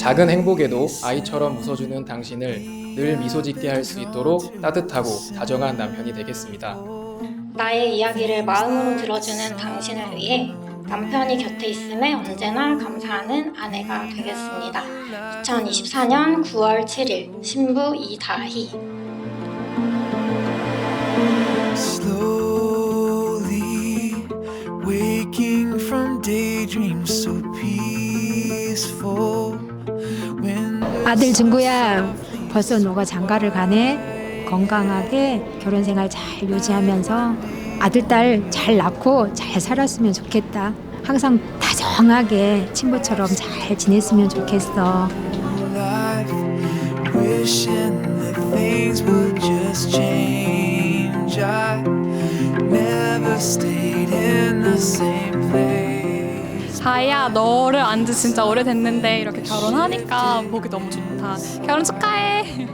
작은 행복에도 아이처럼 웃어주는 당신을 늘 미소 짓게 할 수 있도록 따뜻하고 다정한 남편이 되겠습니다. 나의 이야기를 마음으로 들어주는 당신을 위해 남편이 곁에 있음에 언제나 감사하는 아내가 되겠습니다. 2024년 9월 7일 신부 이다희 slowly waking from daydreams so peaceful 아들 증구야. 벌써 너가 장가를 가네. 건강하게 결혼 생활 잘 유지하면서 아들 딸 잘 낳고 잘 살았으면 좋겠다. 항상 다정하게 친구처럼 잘 지냈으면 좋겠어 다이야 너를 안 지 진짜 오래됐는데 이렇게 결혼하니까 보기 너무 좋다. 결혼 축하해.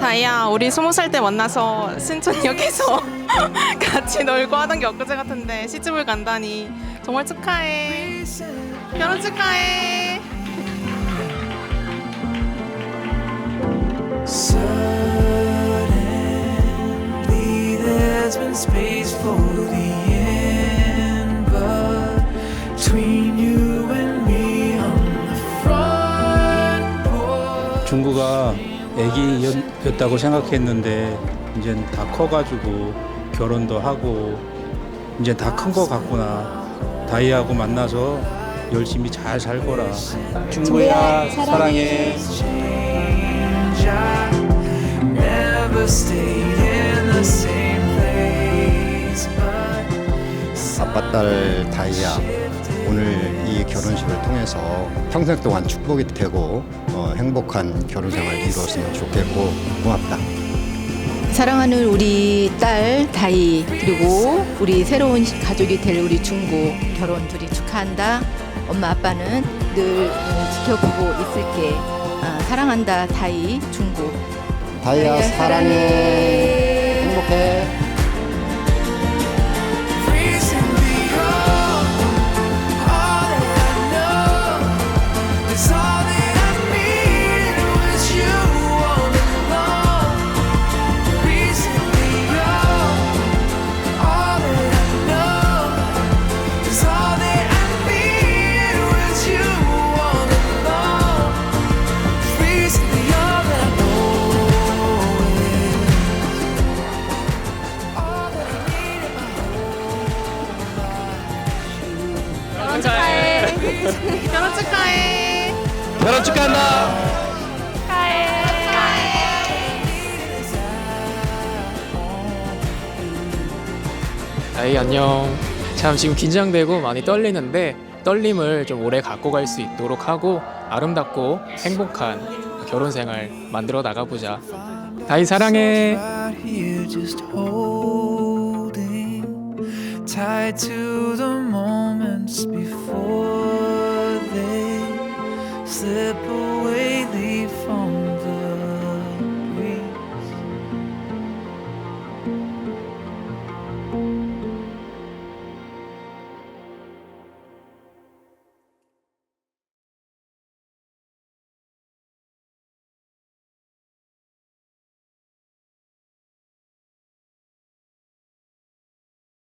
다이야 우리 스무 살 때 만나서 신촌역에서 같이 놀고 하던 게 엊그제 같은데 시집을 간다니 정말 축하해 결혼 축하해 Suddenly there's been space for the end 중구가 애기였다고 생각했는데 이제 다 커가지고 결혼도 하고 이제 다 큰 거 같구나. 다이하고 만나서 열심히 잘 살 거라. 중구야 사랑해. 아빠 딸 다이아 오늘 이 결혼식을 통해서 평생 동안 축복이 되고 어, 행복한 결혼 생활 이루었으면 좋겠고 고맙다. 사랑하는 우리 딸 다이 그리고 우리 새로운 가족이 될 우리 중고 결혼 둘이 축하한다. 엄마 아빠는 늘 어, 지켜보고 있을게. 아, 사랑한다 다이 중고. 다이아 사랑해. 행복해. 결혼 축하해 결혼 축하한다. 아이 안녕. 참 지금 긴장되고 많이 떨리는데 떨림을 좀 오래 갖고 갈 수 있도록 하고 아름답고 행복한 결혼 생활 만들어 나가보자. 다이 사랑해. tied to the moments before the boy.